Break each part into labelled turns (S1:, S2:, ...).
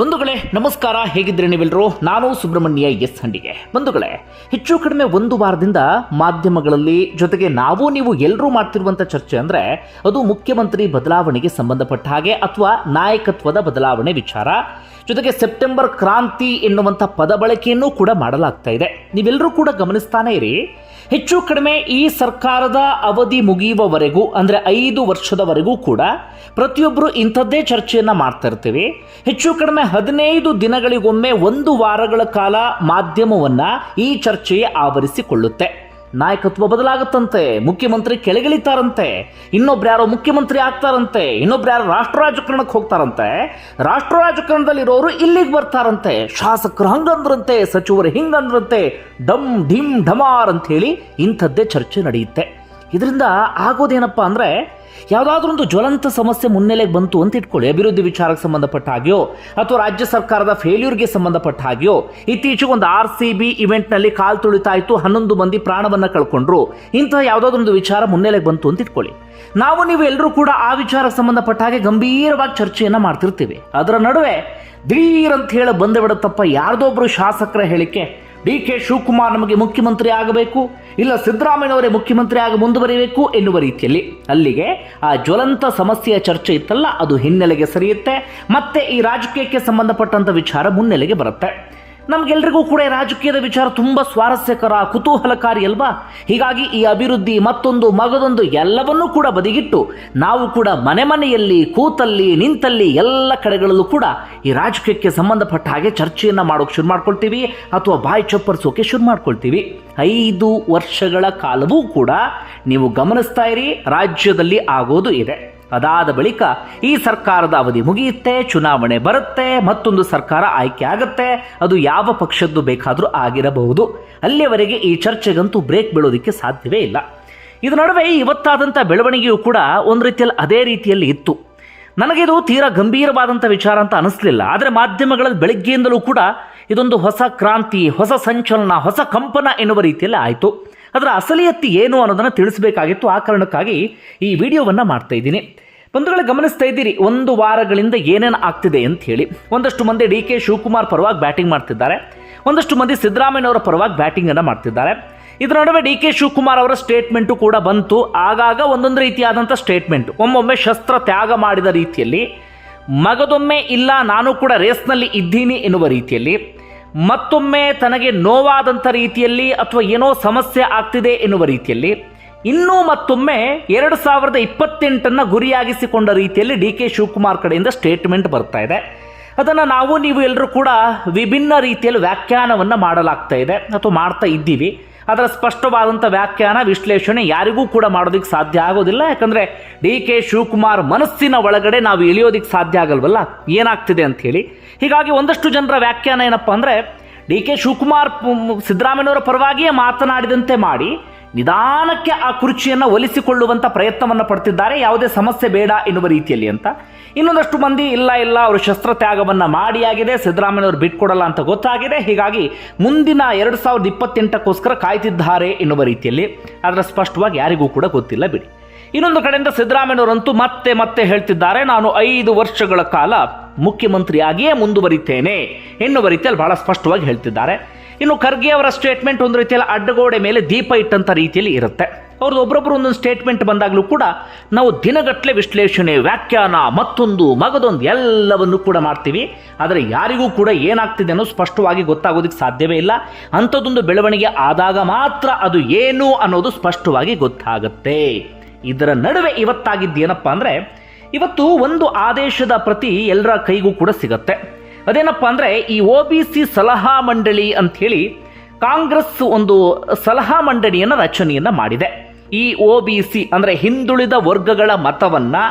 S1: ಬಂಧುಗಳೇ, ನಮಸ್ಕಾರ. ಹೇಗಿದ್ರೆ ನೀವೆಲ್ಲರೂ ನಾನು ಸುಬ್ರಹ್ಮಣ್ಯ ಎಸ್ ಹಂಡಿಗೆ. ಬಂಧುಗಳೇ, ಹೆಚ್ಚು ಕಡಿಮೆ ಒಂದು ವಾರದಿಂದ ಮಾಧ್ಯಮಗಳಲ್ಲಿ ಜೊತೆಗೆ ನಾವು ನೀವು ಎಲ್ಲರೂ ಮಾಡ್ತಿರುವಂತ ಚರ್ಚೆ ಅಂದ್ರೆ ಅದು ಮುಖ್ಯಮಂತ್ರಿ ಬದಲಾವಣೆಗೆ ಸಂಬಂಧಪಟ್ಟ ಹಾಗೆ ಅಥವಾ ನಾಯಕತ್ವದ ಬದಲಾವಣೆ ವಿಚಾರ. ಜೊತೆಗೆ ಸೆಪ್ಟೆಂಬರ್ ಕ್ರಾಂತಿ ಎನ್ನುವಂಥ ಪದ ಬಳಕೆಯನ್ನು ಕೂಡ ಮಾಡಲಾಗ್ತಾ ಇದೆ. ನೀವೆಲ್ಲರೂ ಕೂಡ ಗಮನಿಸ್ತಾನೆ ಇರಿ. ಹೆಚ್ಚು ಕಡಿಮೆ ಈ ಸರ್ಕಾರದ ಅವಧಿ ಮುಗಿಯುವವರೆಗೂ, ಅಂದರೆ ಐದು ವರ್ಷದವರೆಗೂ ಕೂಡ ಪ್ರತಿಯೊಬ್ಬರು ಇಂಥದ್ದೇ ಚರ್ಚೆಯನ್ನು ಮಾಡ್ತಾ ಇರ್ತೀವಿ. ಹೆಚ್ಚು ಕಡಿಮೆ ಹದಿನೈದು ದಿನಗಳಿಗೊಮ್ಮೆ ಒಂದು ವಾರಗಳ ಕಾಲ ಮಾಧ್ಯಮವನ್ನು ಈ ಚರ್ಚೆಯೇ ಆವರಿಸಿಕೊಳ್ಳುತ್ತೆ. ನಾಯಕತ್ವ ಬದಲಾಗುತ್ತಂತೆ, ಮುಖ್ಯಮಂತ್ರಿ ಕೆಳಗಿಳಿತಾರಂತೆ, ಇನ್ನೊಬ್ರು ಯಾರೋ ಮುಖ್ಯಮಂತ್ರಿ ಆಗ್ತಾರಂತೆ, ಇನ್ನೊಬ್ರು ಯಾರೋ ರಾಷ್ಟ್ರ ರಾಜಕಾರಣಕ್ಕೆ ಹೋಗ್ತಾರಂತೆ, ರಾಷ್ಟ್ರ ರಾಜಕಾರಣದಲ್ಲಿರೋರು ಇಲ್ಲಿಗೆ ಬರ್ತಾರಂತೆ, ಶಾಸಕರು ಹಂಗಂದ್ರಂತೆ, ಸಚಿವರು ಹಿಂಗಂದ್ರಂತೆ ಡಮ್ ಢಿಮ್ ಢಮಾರ್ ಅಂತ ಹೇಳಿ ಇಂಥದ್ದೇ ಚರ್ಚೆ ನಡೆಯುತ್ತೆ. ಇದರಿಂದ ಆಗೋದೇನಪ್ಪ ಅಂದರೆ ಯಾವುದಾದ್ರೂ ಒಂದು ಜ್ವಲಂತ ಸಮಸ್ಯೆ ಮುನ್ನೆಲೆಗೆ ಬಂತು ಅಂತ ಇಟ್ಕೊಳ್ಳಿ. ಅಭಿವೃದ್ಧಿ ವಿಚಾರಕ್ಕೆ ಸಂಬಂಧಪಟ್ಟ ಹಾಗೆಯೋ ಅಥವಾ ರಾಜ್ಯ ಸರ್ಕಾರದ ಫೇಲ್ಯೂರ್ಗೆ ಸಂಬಂಧಪಟ್ಟ ಹಾಗೆಯೋ ಇತ್ತೀಚೆಗೆ ಒಂದು ಆರ್ ಸಿ ಬಿ ಇವೆಂಟ್ನಲ್ಲಿ ಕಾಲು ತುಳಿತಾಯಿತು ಹನ್ನೊಂದು ಮಂದಿ ಪ್ರಾಣವನ್ನು ಕಳ್ಕೊಂಡ್ರು. ಇಂತಹ ಯಾವುದಾದ್ರೂ ಒಂದು ವಿಚಾರ ಮುನ್ನೆಲೆಗೆ ಬಂತು ಅಂತ ಇಟ್ಕೊಳ್ಳಿ. ನಾವು ನೀವು ಎಲ್ಲರೂ ಕೂಡ ಆ ವಿಚಾರಕ್ಕೆ ಸಂಬಂಧಪಟ್ಟ ಹಾಗೆ ಗಂಭೀರವಾಗಿ ಚರ್ಚೆಯನ್ನು ಮಾಡ್ತಿರ್ತೀವಿ. ಅದರ ನಡುವೆ ದಿಢೀರ್ ಅಂತ ಹೇಳಿ ಬಂದು ಬಿಡುತ್ತಪ್ಪ. ಯಾರ್ದೊಬ್ರು ಶಾಸಕರ ಹೇಳಿಕೆ. ಡಿ ಕೆ ಶಿವಕುಮಾರ್ ನಮಗೆ ಮುಖ್ಯಮಂತ್ರಿ ಆಗಬೇಕು, ಇಲ್ಲ ಸಿದ್ದರಾಮಯ್ಯನವರೇ ಮುಖ್ಯಮಂತ್ರಿ ಆಗಿ ಮುಂದುವರಿಬೇಕು ಎನ್ನುವ ರೀತಿಯಲ್ಲಿ. ಅಲ್ಲಿಗೆ ಆ ಜ್ವಲಂತ ಸಮಸ್ಯೆಯ ಚರ್ಚೆ ಇತ್ತಲ್ಲ, ಅದು ಹಿನ್ನೆಲೆಗೆ ಸರಿಯುತ್ತೆ, ಮತ್ತೆ ಈ ರಾಜಕೀಯಕ್ಕೆ ಸಂಬಂಧಪಟ್ಟಂತ ವಿಚಾರ ಮುನ್ನೆಲೆಗೆ ಬರುತ್ತೆ. ನಮ್ಗೆಲ್ರಿಗೂ ಕೂಡ ರಾಜಕೀಯದ ವಿಚಾರ ತುಂಬ ಸ್ವಾರಸ್ಯಕರ, ಕುತೂಹಲಕಾರಿ ಅಲ್ವಾ? ಹೀಗಾಗಿ ಈ ಅಭಿವೃದ್ಧಿ ಮತ್ತೊಂದು ಮಗದೊಂದು ಎಲ್ಲವನ್ನೂ ಕೂಡ ಬದಿಗಿಟ್ಟು, ನಾವು ಕೂಡ ಮನೆ ಮನೆಯಲ್ಲಿ, ಕೂತಲ್ಲಿ, ನಿಂತಲ್ಲಿ ಎಲ್ಲ ಕಡೆಗಳಲ್ಲೂ ಕೂಡ ಈ ರಾಜಕೀಯಕ್ಕೆ ಸಂಬಂಧಪಟ್ಟ ಹಾಗೆ ಚರ್ಚೆಯನ್ನು ಮಾಡೋಕೆ ಶುರು ಮಾಡ್ಕೊಳ್ತೀವಿ, ಅಥವಾ ಬಾಯಿ ಚಪ್ಪರಿಸೋಕೆ ಶುರು ಮಾಡ್ಕೊಳ್ತೀವಿ. ಐದು ವರ್ಷಗಳ ಕಾಲವೂ ಕೂಡ ನೀವು ಗಮನಿಸ್ತಾ ಇರಿ, ರಾಜ್ಯದಲ್ಲಿ ಆಗೋದು ಇದೆ. ಅದಾದ ಬಳಿಕ ಈ ಸರ್ಕಾರದ ಅವಧಿ ಮುಗಿಯುತ್ತೆ, ಚುನಾವಣೆ ಬರುತ್ತೆ, ಮತ್ತೊಂದು ಸರ್ಕಾರ ಆಯ್ಕೆ ಆಗುತ್ತೆ, ಅದು ಯಾವ ಪಕ್ಷದ್ದು ಬೇಕಾದರೂ ಆಗಿರಬಹುದು. ಅಲ್ಲಿಯವರೆಗೆ ಈ ಚರ್ಚೆಗಂತೂ ಬ್ರೇಕ್ ಬೀಳೋದಕ್ಕೆ ಸಾಧ್ಯವೇ ಇಲ್ಲ. ಇದು ನಡುವೆ ಇವತ್ತಾದಂಥ ಬೆಳವಣಿಗೆಯೂ ಕೂಡ ಒಂದು ರೀತಿಯಲ್ಲಿ ಅದೇ ರೀತಿಯಲ್ಲಿ ಇತ್ತು. ನನಗಿದು ತೀರಾ ಗಂಭೀರವಾದಂಥ ವಿಚಾರ ಅಂತ ಅನಿಸ್ಲಿಲ್ಲ. ಆದರೆ ಮಾಧ್ಯಮಗಳಲ್ಲಿ ಬೆಳಗ್ಗೆಯಿಂದಲೂ ಕೂಡ ಇದೊಂದು ಹೊಸ ಕ್ರಾಂತಿ, ಹೊಸ ಸಂಚಲನ, ಹೊಸ ಕಂಪನ ಎನ್ನುವ ರೀತಿಯಲ್ಲಿ ಆಯಿತು. ಅದರ ಅಸಲಿಯತ್ತಿ ಏನು ಅನ್ನೋದನ್ನು ತಿಳಿಸಬೇಕಾಗಿತ್ತು. ಆ ಕಾರಣಕ್ಕಾಗಿ ಈ ವಿಡಿಯೋವನ್ನು ಮಾಡ್ತಾ ಇದ್ದೀನಿ. ಬಂಧುಗಳು, ಗಮನಿಸ್ತಾ ಇದ್ದೀರಿ, ಒಂದು ವಾರಗಳಿಂದ ಏನೇನು ಆಗ್ತಿದೆ ಅಂತ ಹೇಳಿ. ಒಂದಷ್ಟು ಮಂದಿ ಡಿ ಕೆ ಶಿವಕುಮಾರ್ ಪರವಾಗಿ ಬ್ಯಾಟಿಂಗ್ ಮಾಡ್ತಿದ್ದಾರೆ. ಒಂದಷ್ಟು ಮಂದಿ ಸಿದ್ದರಾಮಯ್ಯನವರ ಪರವಾಗಿ ಬ್ಯಾಟಿಂಗನ್ನು ಮಾಡ್ತಿದ್ದಾರೆ. ಇದರ ನಡುವೆ ಡಿ ಕೆ ಶಿವಕುಮಾರ್ ಅವರ ಸ್ಟೇಟ್ಮೆಂಟು ಕೂಡ ಬಂತು. ಆಗಾಗ ಒಂದೊಂದು ರೀತಿಯಾದಂಥ ಸ್ಟೇಟ್ಮೆಂಟ್ ಒಮ್ಮೊಮ್ಮೆ ಶಸ್ತ್ರ ತ್ಯಾಗ ಮಾಡಿದ ರೀತಿಯಲ್ಲಿ, ಮಗದೊಮ್ಮೆ ಇಲ್ಲ, ನಾನು ಕೂಡ ರೇಸ್ನಲ್ಲಿ ಇದ್ದೀನಿ ಎನ್ನುವ ರೀತಿಯಲ್ಲಿ ಮತ್ತೊಮ್ಮೆ ತನಗೆ ನೋವಾದಂಥ ರೀತಿಯಲ್ಲಿ ಅಥವಾ ಏನೋ ಸಮಸ್ಯೆ ಆಗ್ತಿದೆ ಎನ್ನುವ ರೀತಿಯಲ್ಲಿ ಇನ್ನೂ ಮತ್ತೊಮ್ಮೆ ಎರಡು ಸಾವಿರದ ಇಪ್ಪತ್ತೆಂಟನ್ನು ಗುರಿಯಾಗಿಸಿಕೊಂಡ ರೀತಿಯಲ್ಲಿ ಡಿ ಕೆ ಶಿವಕುಮಾರ್ ಕಡೆಯಿಂದ ಸ್ಟೇಟ್ಮೆಂಟ್ ಬರ್ತಾ ಇದೆ. ಅದನ್ನು ನಾವು, ನೀವು ಎಲ್ಲರೂ ಕೂಡ ವಿಭಿನ್ನ ರೀತಿಯಲ್ಲಿ ವ್ಯಾಖ್ಯಾನವನ್ನು ಮಾಡಲಾಗ್ತಾ ಇದೆ ಅಥವಾ ಮಾಡ್ತಾ ಇದ್ದೀವಿ. ಅದರ ಸ್ಪಷ್ಟವಾದಂಥ ವ್ಯಾಖ್ಯಾನ, ವಿಶ್ಲೇಷಣೆ ಯಾರಿಗೂ ಕೂಡ ಮಾಡೋದಕ್ಕೆ ಸಾಧ್ಯ ಆಗೋದಿಲ್ಲ. ಯಾಕಂದರೆ ಡಿ ಕೆ ಶಿವಕುಮಾರ್ ಮನಸ್ಸಿನ ಒಳಗಡೆ ನಾವು ಇಳಿಯೋದಕ್ಕೆ ಸಾಧ್ಯ ಆಗಲ್ವಲ್ಲ? ಏನಾಗ್ತಿದೆ ಅಂತ ಹೇಳಿ. ಹೀಗಾಗಿ ಒಂದಷ್ಟು ಜನರ ವ್ಯಾಖ್ಯಾನ ಏನಪ್ಪ ಅಂದರೆ, ಡಿ ಕೆ ಶಿವಕುಮಾರ್ ಸಿದ್ದರಾಮಯ್ಯವರ ಪರವಾಗಿಯೇ ಮಾತನಾಡಿದಂತೆ ಮಾಡಿ ನಿಧಾನಕ್ಕೆ ಆ ಕುರ್ಚಿಯನ್ನು ಒಲಿಸಿಕೊಳ್ಳುವಂಥ ಪ್ರಯತ್ನವನ್ನು ಪಡ್ತಿದ್ದಾರೆ. ಯಾವುದೇ ಸಮಸ್ಯೆ ಬೇಡ ಎನ್ನುವ ರೀತಿಯಲ್ಲಿ ಅಂತ. ಇನ್ನೊಂದಷ್ಟು ಮಂದಿ ಇಲ್ಲ ಇಲ್ಲ, ಅವರು ಶಸ್ತ್ರ ತ್ಯಾಗವನ್ನು ಮಾಡಿಯಾಗಿದೆ ಸಿದ್ದರಾಮಯ್ಯವರು ಬಿಟ್ಕೊಡಲ್ಲ ಅಂತ ಗೊತ್ತಾಗಿದೆ. ಹೀಗಾಗಿ ಮುಂದಿನ ಎರಡು ಸಾವಿರದ ಇಪ್ಪತ್ತೆಂಟಕ್ಕೋಸ್ಕರ ಕಾಯ್ತಿದ್ದಾರೆ ಎನ್ನುವ ರೀತಿಯಲ್ಲಿ. ಅದರ ಸ್ಪಷ್ಟವಾಗಿ ಯಾರಿಗೂ ಕೂಡ ಗೊತ್ತಿಲ್ಲ ಬಿಡಿ. ಇನ್ನೊಂದು ಕಡೆಯಿಂದ ಸಿದ್ದರಾಮಯ್ಯನವರಂತೂ ಮತ್ತೆ ಮತ್ತೆ ಹೇಳ್ತಿದ್ದಾರೆ, ನಾನು ಐದು ವರ್ಷಗಳ ಕಾಲ ಮುಖ್ಯಮಂತ್ರಿಯಾಗಿಯೇ ಮುಂದುವರಿತೇನೆ ಎನ್ನುವ ರೀತಿಯಲ್ಲಿ ಬಹಳ ಸ್ಪಷ್ಟವಾಗಿ ಹೇಳ್ತಿದ್ದಾರೆ. ಇನ್ನು ಖರ್ಗೆ ಅವರ ಸ್ಟೇಟ್ಮೆಂಟ್ ಒಂದು ರೀತಿಯಲ್ಲಿ ಅಡ್ಡಗೋಡೆ ಮೇಲೆ ದೀಪ ಇಟ್ಟಂಥ ರೀತಿಯಲ್ಲಿ ಇರುತ್ತೆ. ಅವ್ರದ್ದು ಒಬ್ಬೊಬ್ಬರು ಒಂದೊಂದು ಸ್ಟೇಟ್ಮೆಂಟ್ ಬಂದಾಗಲೂ ಕೂಡ ನಾವು ದಿನಗಟ್ಟಲೆ ವಿಶ್ಲೇಷಣೆ, ವ್ಯಾಖ್ಯಾನ, ಮತ್ತೊಂದು ಮಗದೊಂದು ಎಲ್ಲವನ್ನು ಕೂಡ ಮಾಡ್ತೀವಿ. ಆದರೆ ಯಾರಿಗೂ ಕೂಡ ಏನಾಗ್ತಿದೆ ಅನ್ನೋ ಸ್ಪಷ್ಟವಾಗಿ ಗೊತ್ತಾಗೋದಕ್ಕೆ ಸಾಧ್ಯವೇ ಇಲ್ಲ. ಅಂಥದ್ದೊಂದು ಬೆಳವಣಿಗೆ ಆದಾಗ ಮಾತ್ರ ಅದು ಏನು ಅನ್ನೋದು ಸ್ಪಷ್ಟವಾಗಿ ಗೊತ್ತಾಗುತ್ತೆ. ಇದರ ನಡುವೆ ಇವತ್ತಾಗಿದ್ದೇನಪ್ಪ ಅಂದರೆ, ಇವತ್ತು ಒಂದು ಆದೇಶದ ಪ್ರತಿ ಎಲ್ಲರ ಕೈಗೂ ಕೂಡ ಸಿಗತ್ತೆ. ಅದೇನಪ್ಪ ಅಂದರೆ, ಈ ಒ ಬಿ ಸಿ ಸಲಹಾ ಮಂಡಳಿ ಅಂಥೇಳಿ ಕಾಂಗ್ರೆಸ್ ಒಂದು ಸಲಹಾ ಮಂಡಳಿಯನ್ನು ರಚನೆಯನ್ನು ಮಾಡಿದೆ. ಈ ಒ ಬಿ ಸಿ ಅಂದರೆ ಹಿಂದುಳಿದ ವರ್ಗಗಳ ಮತವನ್ನು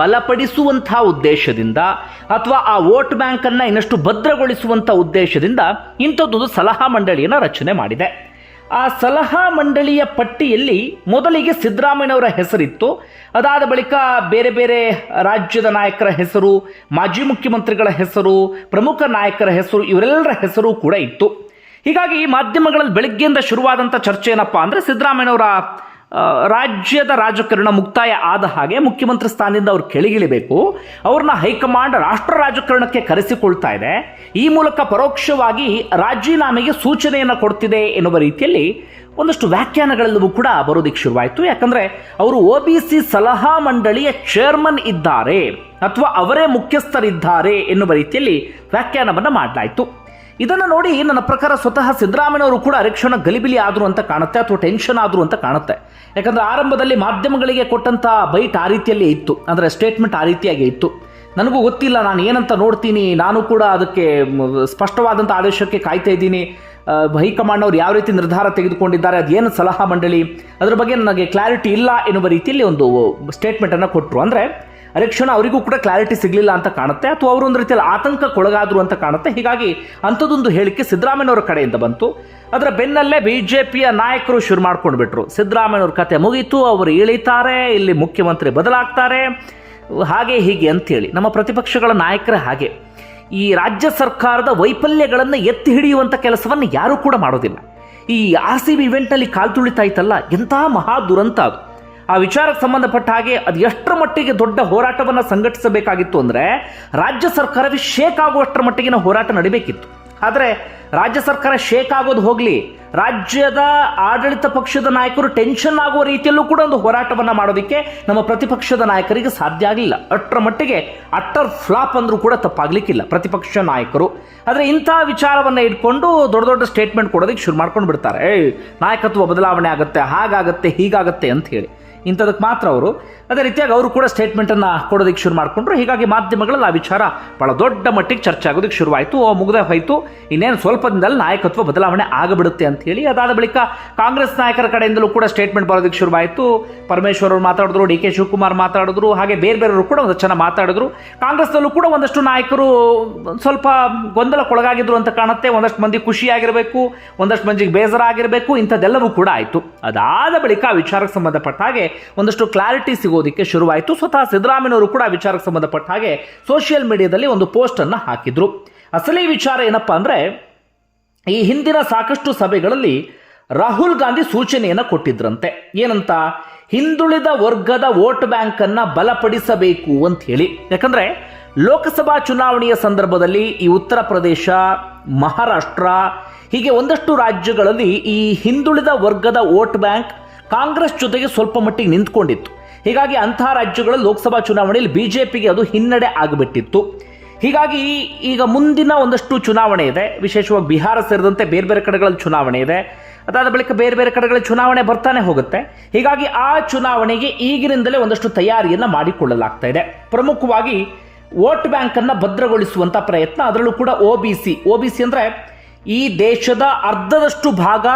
S1: ಬಲಪಡಿಸುವಂಥ ಉದ್ದೇಶದಿಂದ ಅಥವಾ ಆ ವೋಟ್ ಬ್ಯಾಂಕನ್ನು ಇನ್ನಷ್ಟು ಭದ್ರಗೊಳಿಸುವಂಥ ಉದ್ದೇಶದಿಂದ ಇಂಥದ್ದೊಂದು ಸಲಹಾ ಮಂಡಳಿಯನ್ನು ರಚನೆ ಮಾಡಿದೆ. ಆ ಸಲಹಾ ಮಂಡಳಿಯ ಪಟ್ಟಿಯಲ್ಲಿ ಮೊದಲಿಗೆ ಸಿದ್ದರಾಮಯ್ಯನವರ ಹೆಸರಿತ್ತು. ಅದಾದ ಬಳಿಕ ಬೇರೆ ಬೇರೆ ರಾಜ್ಯದ ನಾಯಕರ ಹೆಸರು, ಮಾಜಿ ಮುಖ್ಯಮಂತ್ರಿಗಳ ಹೆಸರು, ಪ್ರಮುಖ ನಾಯಕರ ಹೆಸರು, ಇವರೆಲ್ಲರ ಹೆಸರು ಕೂಡ ಇತ್ತು. ಹೀಗಾಗಿ ಈ ಮಾಧ್ಯಮಗಳಲ್ಲಿ ಬೆಳಗ್ಗೆಯಿಂದ ಶುರುವಾದಂಥ ಚರ್ಚೆ ಏನಪ್ಪ ಅಂದರೆ ಸಿದ್ದರಾಮಯ್ಯನವರ ರಾಜ್ಯದ ರಾಜಕಾರಣ ಮುಕ್ತಾಯ ಆದ ಹಾಗೆ ಮುಖ್ಯಮಂತ್ರಿ ಸ್ಥಾನದಿಂದ ಅವರು ಕೆಳಗಿಳಿಬೇಕು. ಅವ್ರನ್ನ ಹೈಕಮಾಂಡ್ ರಾಷ್ಟ್ರ ರಾಜಕಾರಣಕ್ಕೆ ಕರೆಸಿಕೊಳ್ತಾ ಇದೆ. ಈ ಮೂಲಕ ಪರೋಕ್ಷವಾಗಿ ರಾಜೀನಾಮೆಗೆ ಸೂಚನೆಯನ್ನು ಕೊಡ್ತಿದೆ ಎನ್ನುವ ರೀತಿಯಲ್ಲಿ ಒಂದಷ್ಟು ವ್ಯಾಖ್ಯಾನಗಳೆಲ್ಲವೂ ಕೂಡ ಬರೋದಕ್ಕೆ ಶುರುವಾಯಿತು. ಯಾಕಂದ್ರೆ ಅವರು ಒ ಬಿ ಸಿ ಸಲಹಾ ಮಂಡಳಿಯ ಚೇರ್ಮನ್ ಇದ್ದಾರೆ ಅಥವಾ ಅವರೇ ಮುಖ್ಯಸ್ಥರಿದ್ದಾರೆ ಎನ್ನುವ ರೀತಿಯಲ್ಲಿ ವ್ಯಾಖ್ಯಾನವನ್ನು ಮಾಡಲಾಯಿತು. ಇದನ್ನು ನೋಡಿ ನನ್ನ ಪ್ರಕಾರ ಸ್ವತಃ ಸಿದ್ದರಾಮಯ್ಯವರು ಕೂಡ ಅರೆಕ್ಷಣ ಗಲಿಬಿಲಿ ಆದರು ಅಂತ ಕಾಣುತ್ತೆ ಅಥವಾ ಟೆನ್ಷನ್ ಆದರು ಅಂತ ಕಾಣುತ್ತೆ. ಯಾಕಂದ್ರೆ ಆರಂಭದಲ್ಲಿ ಮಾಧ್ಯಮಗಳಿಗೆ ಕೊಟ್ಟಂಥ ಬೈಟ್ ಆ ರೀತಿಯಲ್ಲಿ ಇತ್ತು. ಅಂದರೆ ಸ್ಟೇಟ್ಮೆಂಟ್ ಆ ರೀತಿಯಾಗಿ ಇತ್ತು. ನನಗೂ ಗೊತ್ತಿಲ್ಲ, ನಾನು ಏನಂತ ನೋಡ್ತೀನಿ, ನಾನು ಕೂಡ ಅದಕ್ಕೆ ಸ್ಪಷ್ಟವಾದಂಥ ಆದೇಶಕ್ಕೆ ಕಾಯ್ತಾ ಇದ್ದೀನಿ. ಹೈಕಮಾಂಡ್ ಅವರು ಯಾವ ರೀತಿ ನಿರ್ಧಾರ ತೆಗೆದುಕೊಂಡಿದ್ದಾರೆ ಅದೇನು ಸಲಹಾ ಮಂಡಳಿ, ಅದರ ಬಗ್ಗೆ ನನಗೆ ಕ್ಲಾರಿಟಿ ಇಲ್ಲ ಎನ್ನುವ ರೀತಿಯಲ್ಲಿ ಒಂದು ಸ್ಟೇಟ್ಮೆಂಟನ್ನು ಕೊಟ್ಟರು ಅಂದರೆ ಅರೆಕ್ಷಣ ಅವರಿಗೂ ಕೂಡ ಕ್ಲಾರಿಟಿ ಸಿಗಲಿಲ್ಲ ಅಂತ ಕಾಣುತ್ತೆ, ಅಥವಾ ಅವರು ಒಂದು ರೀತಿಯಲ್ಲಿ ಆತಂಕಕ್ಕೊಳಗಾದ್ರು ಅಂತ ಕಾಣುತ್ತೆ. ಹೀಗಾಗಿ ಅಂಥದ್ದೊಂದು ಹೇಳಿಕೆ ಸಿದ್ದರಾಮಯ್ಯನವರ ಕಡೆಯಿಂದ ಬಂತು. ಅದರ ಬೆನ್ನಲ್ಲೇ ಬಿ ಜೆ ಪಿಯ ನಾಯಕರು ಶುರು ಮಾಡ್ಕೊಂಡು ಬಿಟ್ರು ಸಿದ್ದರಾಮಯ್ಯನವ್ರ ಕತೆ ಮುಗೀತು, ಅವರು ಇಳಿತಾರೆ, ಇಲ್ಲಿ ಮುಖ್ಯಮಂತ್ರಿ ಬದಲಾಗ್ತಾರೆ. ಹಾಗೆ ಹೀಗೆ ಅಂತೇಳಿ. ನಮ್ಮ ಪ್ರತಿಪಕ್ಷಗಳ ನಾಯಕರೇ ಹಾಗೆ. ಈ ರಾಜ್ಯ ಸರ್ಕಾರದ ವೈಫಲ್ಯಗಳನ್ನು ಎತ್ತಿ ಹಿಡಿಯುವಂಥ ಕೆಲಸವನ್ನು ಯಾರೂ ಕೂಡ ಮಾಡೋದಿಲ್ಲ. ಈ ಆರ್ ಸಿ ಬಿ ಇವೆಂಟ್ನಲ್ಲಿ ಕಾಲು ತುಳಿತಾ ಎಂಥ ಮಹಾ ದುರಂತ ಅದು. ಆ ವಿಚಾರಕ್ಕೆ ಸಂಬಂಧಪಟ್ಟ ಹಾಗೆ ಅದು ಎಷ್ಟರ ಮಟ್ಟಿಗೆ ದೊಡ್ಡ ಹೋರಾಟವನ್ನು ಸಂಘಟಿಸಬೇಕಾಗಿತ್ತು ಅಂದರೆ ರಾಜ್ಯ ಸರ್ಕಾರವೇ ಶೇಕ್ ಆಗುವಷ್ಟರ ಮಟ್ಟಿಗಿನ ಹೋರಾಟ ನಡಿಬೇಕಿತ್ತು. ಆದರೆ ರಾಜ್ಯ ಸರ್ಕಾರ ಶೇಕ್ ಆಗೋದು ಹೋಗಲಿ. ರಾಜ್ಯದ ಆಡಳಿತ ಪಕ್ಷದ ನಾಯಕರು ಟೆನ್ಷನ್ ಆಗುವ ರೀತಿಯಲ್ಲೂ ಕೂಡ ಒಂದು ಹೋರಾಟವನ್ನು ಮಾಡೋದಕ್ಕೆ ನಮ್ಮ ಪ್ರತಿಪಕ್ಷದ ನಾಯಕರಿಗೆ ಸಾಧ್ಯ ಆಗಲಿಲ್ಲ. ಅಟ್ರ ಮಟ್ಟಿಗೆ ಅಟ್ಟರ್ ಫ್ಲಾಪ್ ಅಂದರೂ ಕೂಡ ತಪ್ಪಾಗ್ಲಿಕ್ಕಿಲ್ಲ ಪ್ರತಿಪಕ್ಷ ನಾಯಕರು. ಆದರೆ ಇಂಥ ವಿಚಾರವನ್ನು ಇಟ್ಕೊಂಡು ದೊಡ್ಡ ದೊಡ್ಡ ಸ್ಟೇಟ್ಮೆಂಟ್ ಕೊಡೋದಕ್ಕೆ ಶುರು ಮಾಡ್ಕೊಂಡು ಬಿಡ್ತಾರೆ. ಏಯ್, ನಾಯಕತ್ವ ಬದಲಾವಣೆ ಆಗುತ್ತೆ, ಹಾಗಾಗತ್ತೆ, ಹೀಗಾಗತ್ತೆ ಅಂತ ಹೇಳಿ. ಇಂಥದಕ್ಕೆ ಮಾತ್ರ ಅವರು. ಅದೇ ರೀತಿಯಾಗಿ ಅವರು ಕೂಡ ಸ್ಟೇಟ್ಮೆಂಟನ್ನು ಕೊಡೋದಕ್ಕೆ ಶುರು ಮಾಡಿಕೊಂಡ್ರು. ಹೀಗಾಗಿ ಮಾಧ್ಯಮಗಳಲ್ಲಿ ಆ ವಿಚಾರ ಭಾಳ ದೊಡ್ಡ ಮಟ್ಟಿಗೆ ಚರ್ಚೆ ಆಗೋದಕ್ಕೆ ಶುರುವಾಯಿತು. ಮುಗ್ದ ಹೋಯಿತು. ಇನ್ನೇನು ಸ್ವಲ್ಪ ದಿನದಲ್ಲಿ ನಾಯಕತ್ವ ಬದಲಾವಣೆ ಆಗಬಿಡುತ್ತೆ ಅಂತ ಹೇಳಿ ಅದಾದ ಬಳಿಕ ಕಾಂಗ್ರೆಸ್ ನಾಯಕರ ಕಡೆಯಿಂದಲೂ ಕೂಡ ಸ್ಟೇಟ್ಮೆಂಟ್ ಬರೋದಕ್ಕೆ ಶುರುವಾಯಿತು. ಪರಮೇಶ್ವರ್ ಅವರು ಮಾತಾಡಿದ್ರು, ಡಿ ಕೆ ಶಿವಕುಮಾರ್ ಮಾತಾಡಿದ್ರು, ಹಾಗೆ ಬೇರೆ ಬೇರೆಯವರು ಕೂಡ ಒಂದಷ್ಟು ಜನ ಮಾತಾಡಿದ್ರು. ಕಾಂಗ್ರೆಸ್ನಲ್ಲೂ ಕೂಡ ಒಂದಷ್ಟು ನಾಯಕರು ಸ್ವಲ್ಪ ಗೊಂದಲಕ್ಕೊಳಗಾಗಿದ್ರು ಅಂತ ಕಾಣುತ್ತೆ. ಒಂದಷ್ಟು ಮಂದಿ ಖುಷಿಯಾಗಿರಬೇಕು, ಒಂದಷ್ಟು ಮಂದಿಗೆ ಬೇಜಾರಾಗಿರಬೇಕು ಇಂಥದ್ದೆಲ್ಲವೂ ಕೂಡ ಆಯಿತು. ಅದಾದ ಬಳಿಕ ಆ ವಿಚಾರಕ್ಕೆ ಸಂಬಂಧಪಟ್ಟ ಹಾಗೆ ಒಂದಷ್ಟು ಕ್ಲಾರಿಟಿ ಸಿಗೋದಕ್ಕೆ ಶುರುವಾಯಿತು. ಸ್ವತಃ ಸಿದ್ದರಾಮಯ್ಯವರು ಕೂಡ ವಿಚಾರಕ್ಕೆ ಸಂಬಂಧಪಟ್ಟ ಹಾಗೆ ಸೋಷಿಯಲ್ ಮೀಡಿಯಾದಲ್ಲಿ ಒಂದು ಪೋಸ್ಟನ್ನು ಹಾಕಿದ್ರು. ಅಸಲಿ ವಿಚಾರ ಏನಪ್ಪಾ ಅಂದರೆ ಈ ಹಿಂದಿನ ಸಾಕಷ್ಟು ಸಭೆಗಳಲ್ಲಿ ರಾಹುಲ್ ಗಾಂಧಿ ಸೂಚನೆಯನ್ನು ಕೊಟ್ಟಿದ್ರಂತೆ. ಏನಂತ? ಹಿಂದುಳಿದ ವರ್ಗದ ವೋಟ್ ಬ್ಯಾಂಕ್ ಅನ್ನ ಬಲಪಡಿಸಬೇಕು ಅಂತ ಹೇಳಿ. ಯಾಕಂದ್ರೆ ಲೋಕಸಭಾ ಚುನಾವಣೆಯ ಸಂದರ್ಭದಲ್ಲಿ ಈ ಉತ್ತರ ಪ್ರದೇಶ, ಮಹಾರಾಷ್ಟ್ರ, ಹೀಗೆ ಒಂದಷ್ಟು ರಾಜ್ಯಗಳಲ್ಲಿ ಈ ಹಿಂದುಳಿದ ವರ್ಗದ ವೋಟ್ ಬ್ಯಾಂಕ್ ಕಾಂಗ್ರೆಸ್ ಜೊತೆಗೆ ಸ್ವಲ್ಪ ಮಟ್ಟಿಗೆ ನಿಂತ್ಕೊಂಡಿತ್ತು. ಹೀಗಾಗಿ ಅಂತಹ ರಾಜ್ಯಗಳ ಲೋಕಸಭಾ ಚುನಾವಣೆಯಲ್ಲಿ ಬಿಜೆಪಿಗೆ ಅದು ಹಿನ್ನಡೆ ಆಗಿಬಿಟ್ಟಿತ್ತು. ಹೀಗಾಗಿ ಈಗ ಮುಂದಿನ ಒಂದಷ್ಟು ಚುನಾವಣೆ ಇದೆ. ವಿಶೇಷವಾಗಿ ಬಿಹಾರ ಸೇರಿದಂತೆ ಬೇರೆ ಬೇರೆ ಕಡೆಗಳಲ್ಲಿ ಚುನಾವಣೆ ಇದೆ. ಅದಾದ ಬಳಿಕ ಬೇರೆ ಬೇರೆ ಕಡೆಗಳಲ್ಲಿ ಚುನಾವಣೆ ಬರ್ತಾನೆ ಹೋಗುತ್ತೆ. ಹೀಗಾಗಿ ಆ ಚುನಾವಣೆಗೆ ಈಗಿನಿಂದಲೇ ಒಂದಷ್ಟು ತಯಾರಿಯನ್ನು ಮಾಡಿಕೊಳ್ಳಲಾಗ್ತಾ ಇದೆ. ಪ್ರಮುಖವಾಗಿ ವೋಟ್ ಬ್ಯಾಂಕನ್ನು ಭದ್ರಗೊಳಿಸುವಂಥ ಪ್ರಯತ್ನ, ಅದರಲ್ಲೂ ಕೂಡ O B C O B C ಅಂದರೆ ಈ ದೇಶದ ಅರ್ಧದಷ್ಟು ಭಾಗ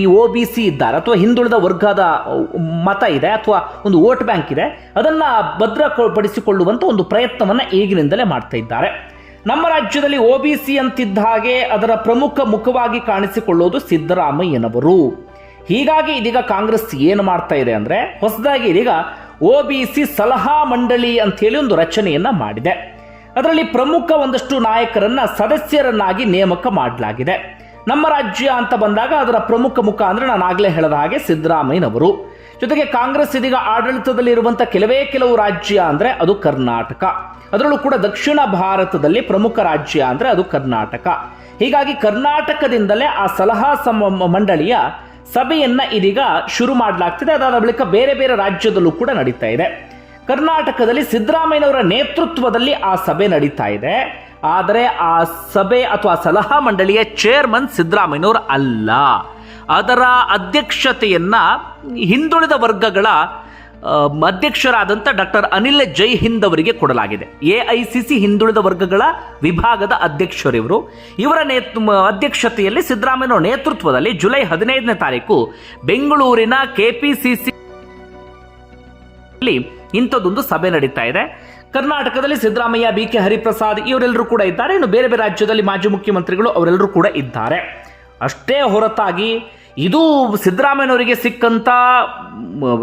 S1: ಈ ಒ ಬಿ ಸಿ ಇದ್ದಾರೆ. ಅಥವಾ ಹಿಂದುಳಿದ ವರ್ಗದ ಮತ ಇದೆ, ಅಥವಾ ಒಂದು ವೋಟ್ ಬ್ಯಾಂಕ್ ಇದೆ. ಅದನ್ನು ಭದ್ರಪಡಿಸಿಕೊಳ್ಳುವಂಥ ಒಂದು ಪ್ರಯತ್ನವನ್ನು ಈಗಿನಿಂದಲೇ ಮಾಡ್ತಾ ಇದ್ದಾರೆ. ನಮ್ಮ ರಾಜ್ಯದಲ್ಲಿ ಒ ಬಿ ಸಿ ಅಂತಿದ್ದ ಹಾಗೆ ಅದರ ಪ್ರಮುಖ ಮುಖವಾಗಿ ಕಾಣಿಸಿಕೊಳ್ಳೋದು ಸಿದ್ದರಾಮಯ್ಯನವರು. ಹೀಗಾಗಿ ಇದೀಗ ಕಾಂಗ್ರೆಸ್ ಏನು ಮಾಡ್ತಾ ಇದೆ ಅಂದರೆ, ಹೊಸದಾಗಿ ಇದೀಗ ಒ ಬಿ ಸಿ ಸಲಹಾ ಮಂಡಳಿ ಅಂತೇಳಿ ಒಂದು ರಚನೆಯನ್ನ ಮಾಡಿದೆ. ಅದರಲ್ಲಿ ಪ್ರಮುಖ ಒಂದಷ್ಟು ನಾಯಕರನ್ನ ಸದಸ್ಯರನ್ನಾಗಿ ನೇಮಕ ಮಾಡಲಾಗಿದೆ. ನಮ್ಮ ರಾಜ್ಯ ಅಂತ ಬಂದಾಗ ಅದರ ಪ್ರಮುಖ ಮುಖ ಅಂದ್ರೆ ನಾನು ಆಗಲೇ ಹೇಳಿದ ಹಾಗೆ ಸಿದ್ದರಾಮಯ್ಯನವರು. ಜೊತೆಗೆ ಕಾಂಗ್ರೆಸ್ ಇದೀಗ ಆಡಳಿತದಲ್ಲಿರುವಂಥ ಕೆಲವೇ ಕೆಲವು ರಾಜ್ಯ ಅಂದ್ರೆ ಅದು ಕರ್ನಾಟಕ. ಅದರಲ್ಲೂ ಕೂಡ ದಕ್ಷಿಣ ಭಾರತದಲ್ಲಿ ಪ್ರಮುಖ ರಾಜ್ಯ ಅಂದ್ರೆ ಅದು ಕರ್ನಾಟಕ. ಹೀಗಾಗಿ ಕರ್ನಾಟಕದಿಂದಲೇ ಆ ಸಲಹಾ ಸಮ, ಮಂಡಳಿಯ ಸಭೆಯನ್ನ ಇದೀಗ ಶುರು ಮಾಡಲಾಗ್ತಿದೆ. ಅದಾದ ಬಳಿಕ ಬೇರೆ ಬೇರೆ ರಾಜ್ಯದಲ್ಲೂ ಕೂಡ ನಡೀತಾ ಇದೆ. ಕರ್ನಾಟಕದಲ್ಲಿ ಸಿದ್ದರಾಮಯ್ಯನವರ ನೇತೃತ್ವದಲ್ಲಿ ಆ ಸಭೆ ನಡೀತಾ ಇದೆ. ಆದರೆ ಆ ಸಭೆ ಅಥವಾ ಸಲಹಾ ಮಂಡಳಿಯ ಚೇರ್ಮನ್ ಸಿದ್ದರಾಮಯ್ಯನವರು ಅಲ್ಲ. ಅದರ ಅಧ್ಯಕ್ಷತೆಯನ್ನು ಹಿಂದುಳಿದ ವರ್ಗಗಳ ಅಧ್ಯಕ್ಷರಾದಂಥ ಡಾಕ್ಟರ್ ಅನಿಲ್ ಜೈ ಹಿಂದ್ ಅವರಿಗೆ ಕೊಡಲಾಗಿದೆ. ಎ ಐ ಸಿ ಸಿ ಹಿಂದುಳಿದ ವರ್ಗಗಳ ವಿಭಾಗದ ಅಧ್ಯಕ್ಷರಿವರು ಇವರ. ನೇತೃ ಅಧ್ಯಕ್ಷತೆಯಲ್ಲಿ ಸಿದ್ದರಾಮಯ್ಯ ನೇತೃತ್ವದಲ್ಲಿ ಜುಲೈ ಹದಿನೈದನೇ ತಾರೀಕು ಬೆಂಗಳೂರಿನ ಕೆಪಿಸಿಸಿ ಇಂಥದ್ದೊಂದು ಸಭೆ ನಡೀತಾ ಇದೆ. ಕರ್ನಾಟಕದಲ್ಲಿ ಸಿದ್ದರಾಮಯ್ಯ ಬಿ ಕೆ ಹರಿಪ್ರಸಾದ್ ಇವರೆಲ್ಲರೂ ಕೂಡ ಇದ್ದಾರೆ. ಇನ್ನು ಬೇರೆ ಬೇರೆ ರಾಜ್ಯದಲ್ಲಿ ಮಾಜಿ ಮುಖ್ಯಮಂತ್ರಿಗಳು ಅವರೆಲ್ಲರೂ ಕೂಡ ಇದ್ದಾರೆ. ಅಷ್ಟೇ ಹೊರತಾಗಿ ಇದು ಸಿದ್ದರಾಮಯ್ಯನವರಿಗೆ ಸಿಕ್ಕಂಥ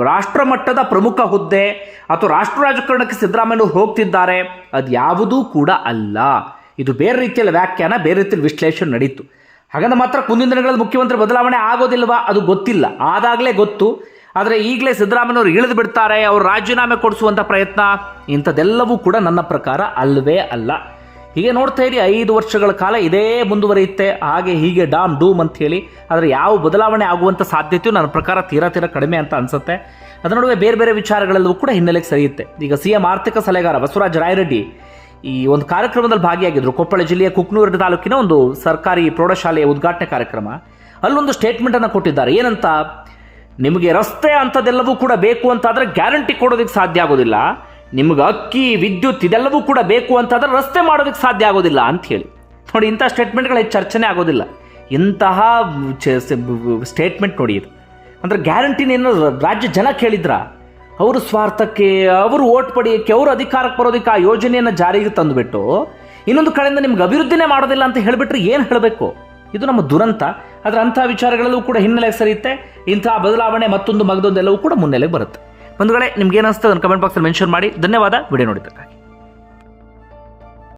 S1: ರಾಷ್ಟ್ರ ಮಟ್ಟದ ಪ್ರಮುಖ ಹುದ್ದೆ ಅಥವಾ ರಾಷ್ಟ್ರ ರಾಜಕಾರಣಕ್ಕೆ ಸಿದ್ದರಾಮಯ್ಯನವರು ಹೋಗ್ತಿದ್ದಾರೆ, ಅದು ಯಾವುದೂ ಕೂಡ ಅಲ್ಲ. ಇದು ಬೇರೆ ರೀತಿಯಲ್ಲಿ ವ್ಯಾಖ್ಯಾನ, ಬೇರೆ ರೀತಿಯಲ್ಲಿ ವಿಶ್ಲೇಷಣೆ ನಡೀತು. ಹಾಗಂದ್ರೆ ಮಾತ್ರ ಮುಂದಿನ ದಿನಗಳಲ್ಲಿ ಮುಖ್ಯಮಂತ್ರಿ ಬದಲಾವಣೆ ಆಗೋದಿಲ್ವಾ? ಅದು ಗೊತ್ತಿಲ್ಲ. ಆದಾಗಲೇ ಗೊತ್ತು. ಆದರೆ ಈಗಲೇ ಸಿದ್ದರಾಮಯ್ಯವರು ಇಳಿದು ಬಿಡ್ತಾರೆ, ಅವರು ರಾಜೀನಾಮೆ ಕೊಡಿಸುವಂಥ ಪ್ರಯತ್ನ. ಇಂಥದ್ದೆಲ್ಲವೂ ಕೂಡ ನನ್ನ ಪ್ರಕಾರ ಅಲ್ಲವೇ ಅಲ್ಲ. ಹೀಗೆ ನೋಡ್ತಾ ಇರಿ, ಐದು ವರ್ಷಗಳ ಕಾಲ ಇದೇ ಮುಂದುವರಿಯುತ್ತೆ. ಹಾಗೆ ಹೀಗೆ ಡಾಮ್ ಡೂಮ್ ಅಂತ ಹೇಳಿ, ಆದರೆ ಯಾವ ಬದಲಾವಣೆ ಆಗುವಂಥ ಸಾಧ್ಯತೆಯು ನನ್ನ ಪ್ರಕಾರ ತೀರಾ ತೀರಾ ಕಡಿಮೆ ಅಂತ ಅನಿಸುತ್ತೆ. ಅದರ ನಡುವೆ ಬೇರೆ ಬೇರೆ ವಿಚಾರಗಳಲ್ಲೂ ಕೂಡ ಹಿನ್ನೆಲೆಗೆ ಸರಿಯುತ್ತೆ. ಈಗ ಸಿ ಎಂ ಆರ್ಥಿಕ ಸಲಹೆಗಾರ ಬಸವರಾಜ ರಾಯರೆಡ್ಡಿ ಈ ಒಂದು ಕಾರ್ಯಕ್ರಮದಲ್ಲಿ ಭಾಗಿಯಾಗಿದ್ದರು ಕೊಪ್ಪಳ ಜಿಲ್ಲೆಯ ಕುಕ್ನೂರು ತಾಲೂಕಿನ ಒಂದು ಸರ್ಕಾರಿ ಪ್ರೌಢಶಾಲೆಯ ಉದ್ಘಾಟನೆ ಕಾರ್ಯಕ್ರಮ. ಅಲ್ಲೊಂದು ಸ್ಟೇಟ್ಮೆಂಟನ್ನು ಕೊಟ್ಟಿದ್ದಾರೆ. ಏನಂತ? ನಿಮಗೆ ರಸ್ತೆ ಅಂಥದ್ದೆಲ್ಲವೂ ಕೂಡ ಬೇಕು ಅಂತಾದರೆ ಗ್ಯಾರಂಟಿ ಕೊಡೋದಕ್ಕೆ ಸಾಧ್ಯ ಆಗೋದಿಲ್ಲ. ನಿಮ್ಗೆ ಅಕ್ಕಿ, ವಿದ್ಯುತ್ ಇದೆಲ್ಲವೂ ಕೂಡ ಬೇಕು ಅಂತಾದರೆ ರಸ್ತೆ ಮಾಡೋದಕ್ಕೆ ಸಾಧ್ಯ ಆಗೋದಿಲ್ಲ ಅಂತ ಹೇಳಿ. ನೋಡಿ, ಇಂಥ ಸ್ಟೇಟ್ಮೆಂಟ್ಗಳು ಚರ್ಚೆನೆ ಆಗೋದಿಲ್ಲ. ಇಂತಹ ಸ್ಟೇಟ್ಮೆಂಟ್ ನೋಡಿ ಇದು. ಅಂದರೆ ಗ್ಯಾರಂಟಿನೇನು ರಾಜ್ಯ ಜನ ಕೇಳಿದ್ರ? ಅವರು ಸ್ವಾರ್ಥಕ್ಕೆ, ಅವರು ಓಟ್ ಪಡೆಯೋಕ್ಕೆ, ಅವರು ಅಧಿಕಾರಕ್ಕೆ ಬರೋದಕ್ಕೆ ಆ ಯೋಜನೆಯನ್ನು ಜಾರಿಗೆ ತಂದುಬಿಟ್ಟು ಇನ್ನೊಂದು ಕಡೆಯಿಂದ ನಿಮ್ಗೆ ಅಭಿವೃದ್ಧಿನೇ ಮಾಡೋದಿಲ್ಲ ಅಂತ ಹೇಳಿಬಿಟ್ರೆ ಏನು ಹೇಳಬೇಕು? ಇದು ನಮ್ಮ ದುರಂತ. ಆದರೆ ಅಂಥ ವಿಚಾರಗಳಲ್ಲೂ ಕೂಡ ಹಿನ್ನೆಲೆ ಸರಿಯುತ್ತೆ. ಇಂಥ ಬದಲಾವಣೆ ಮತ್ತೊಂದು ಮಗದೊಂದೆಲ್ಲವೂ ಕೂಡ ಮುನ್ನೆಲೆಗೆ ಬರುತ್ತೆ. ಬಂಧುಗಳೇ ನಿಮ್ಗೆ ಏನಿಸ್ತದೆ ಅದನ್ನು ಕಮೆಂಟ್ ಬಾಕ್ಸಲ್ಲಿ ಮೆನ್ಷನ್ ಮಾಡಿ. ಧನ್ಯವಾದ. ವಿಡಿಯೋ ನೋಡಿದ್ದಕ್ಕಾಗಿ.